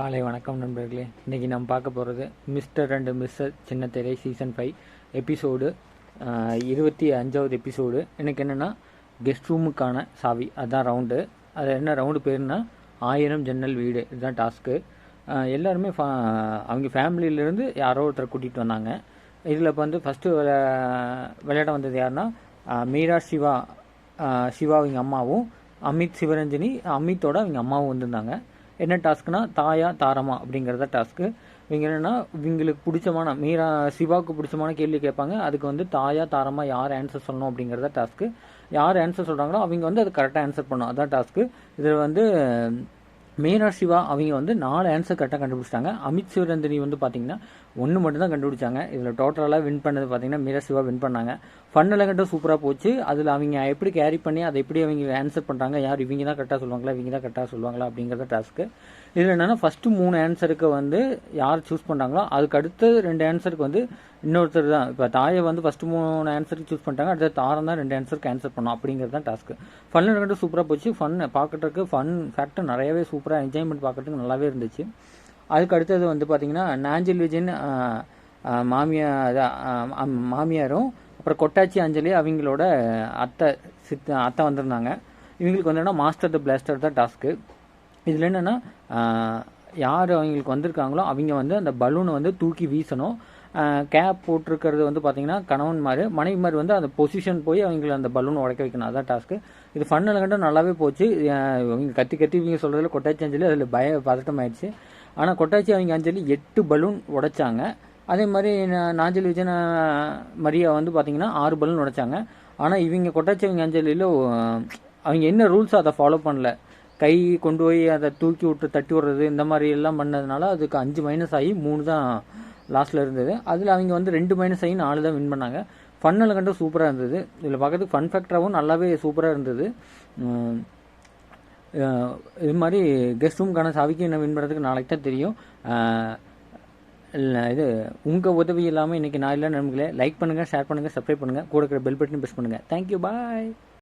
காலை வணக்கம் நண்பர்களே. இன்றைக்கி நம்ம பார்க்க போகிறது மிஸ்டர் அண்டு மிஸ்ஸர் சின்ன திரை சீசன் ஃபைவ் எபிசோடு இருபத்தி அஞ்சாவது எபிசோடு எனக்கு என்னென்னா கெஸ்ட் ரூமுக்கான சாவி. அதுதான் ரவுண்டு அது என்ன ரவுண்டு பேருனா ஆயிரம் ஜன்னல் வீடு. இதுதான் டாஸ்க்கு எல்லாருமே ஃபா அவங்க ஃபேமிலியிலேருந்து யாரோ ஒருத்தர் கூட்டிகிட்டு வந்தாங்க. இதில் இப்போ வந்து ஃபஸ்ட்டு விளையாட வந்தது யாருன்னா மீரா சிவா. சிவா அவங்க அம்மாவும் அமித் சிவரஞ்சனி அமித்தோட அவங்க அம்மாவும் வந்திருந்தாங்க. என்ன டாஸ்க்னா தாயா தாரமா அப்படிங்கிறத டாஸ்க்கு இவங்க என்னென்னா இவங்களுக்கு பிடிச்சமான மீரா சிவாவுக்கு பிடிச்சமான கேள்வி கேட்பாங்க. அதுக்கு வந்து தாயா தாரமா யார் ஆன்சர் சொல்லணும் அப்படிங்கிறத டாஸ்க்கு யார் ஆன்சர் சொல்கிறாங்களோ அவங்க வந்து அது கரெக்டாக ஆன்சர் பண்ணணும். அதான் டாஸ்க்கு இதில் வந்து மீனா சிவா அவங்க வந்து நாலு ஆன்சர் கரெக்டாக கண்டுபிடிச்சிட்டாங்க. அமித் சிவரந்தினி வந்து பார்த்தீங்கன்னா ஒன்று மட்டும்தான் கண்டுபிடிச்சாங்க. இதில் டோட்டலாக வின் பண்ணது பார்த்தீங்கன்னா மீரா சிவா வின் பண்ணாங்க. ஃபன் எலகண்ட்டும் சூப்பராக போச்சு. அதில் அவங்க எப்படி கேரி பண்ணி அதை எப்படி அவங்க ஆன்சர் பண்ணுறாங்க யார் இவங்க தான் கரெக்டாக சொல்லுவாங்களா இவங்க தான் கரெக்டாக சொல்லுவாங்களா அப்படிங்கிறத டாஸ்க்கு இதில் என்னென்னா ஃபஸ்ட்டு மூணு ஆன்சருக்கு வந்து யார் சூஸ் பண்ணுறாங்களோ அதுக்கு அடுத்து ரெண்டு ஆன்சருக்கு வந்து இன்னொருத்தர் தான். இப்போ தாயை வந்து ஃபஸ்ட்டு மூணு ஆன்சருக்கு சூஸ் பண்ணிட்டாங்க அடுத்த தாரம் தான் ரெண்டு ஆன்சருக்கு ஆன்சர் பண்ணோம் அப்படிங்கிறது தான் டாஸ்க்கு ஃபன் எலகண்ட்டும் சூப்பராக போச்சு. ஃபன் பார்க்கறதுக்கு ஃபன் ஃபேக்டர் நிறையவே சூப்பராக என்ஜாய்மெண்ட் பார்க்கறதுக்கு நல்லாவே இருந்துச்சு. அதுக்கு அடுத்தது வந்து பார்த்தீங்கன்னா நாஞ்சில் விஜயன் மாமியார் மாமியாரும் அப்புறம் கொட்டாச்சி அஞ்சலி அவங்களோட அத்தை சித்த அத்தை வந்திருந்தாங்க. இவங்களுக்கு வந்து மாஸ்டர் த பிளாஸ்டர் தான் டாஸ்க்கு இதில் என்னென்னா யார் அவங்களுக்கு வந்திருக்காங்களோ அவங்க வந்து அந்த பலூனை வந்து தூக்கி வீசணும். கேப் போட்டிருக்கிறது வந்து பார்த்தீங்கன்னா கணவன்மார் மனைவிமார் வந்து அந்த பொசிஷன் போய் அவங்களை அந்த பலூனை உடைக்க வைக்கணும். அதான் டாஸ்க்கு இது ஃபன்னில் கண்டு நல்லாவே போச்சு. இவங்க கத்தி கத்தி இவங்க சொல்கிறதுல கொட்டாச்சி அஞ்சலி அதில் பய பதட்டம் ஆயிடுச்சு. ஆனால் கொட்டாச்சி அவங்க அஞ்சலி எட்டு பலூன் உடைச்சாங்க. அதே மாதிரி நாஞ்சல் நாஞ்சலி மரியா வந்து பார்த்தீங்கன்னா ஆறு பலூன் உடைச்சாங்க. ஆனால் இவங்க கொட்டாச்சி அவங்க அஞ்சலியில் அவங்க என்ன ரூல்ஸ் அதை ஃபாலோ பண்ணல. கை கொண்டு போய் அதை தூக்கி விட்டு தட்டி விடுறது இந்த மாதிரி எல்லாம் பண்ணதுனால அதுக்கு அஞ்சு மைனஸ் ஆகி மூணு தான் லாஸ்ட்டில் இருந்தது. அதில் அவங்க வந்து ரெண்டு மைனஸ் ஆகி நாலு தான் வின் பண்ணாங்க. ஃபன்னில் கண்டு சூப்பராக இருந்தது. இதில் பார்க்கறதுக்கு ஃபன் ஃபேக்டராகவும் நல்லாவே சூப்பராக இருந்தது. இது மாதிரி கெஸ்ட் ரூம்க்கான சாவிக்கு என்ன வின் பண்ணுறதுக்கு நாளைக்கு தான் தெரியும் இல்லை இது உங்கள் உதவி இல்லாமல் இன்றைக்கி நான் இல்லை நண்பர்களே லைக் பண்ணுங்கள் ஷேர் பண்ணுங்கள் சப்ஸ்கிரைப் பண்ணுங்கள் கூட இருக்கிற பெல் பட்டன் ப்ரெஸ் பண்ணுங்கள் தேங்க்யூ பாய்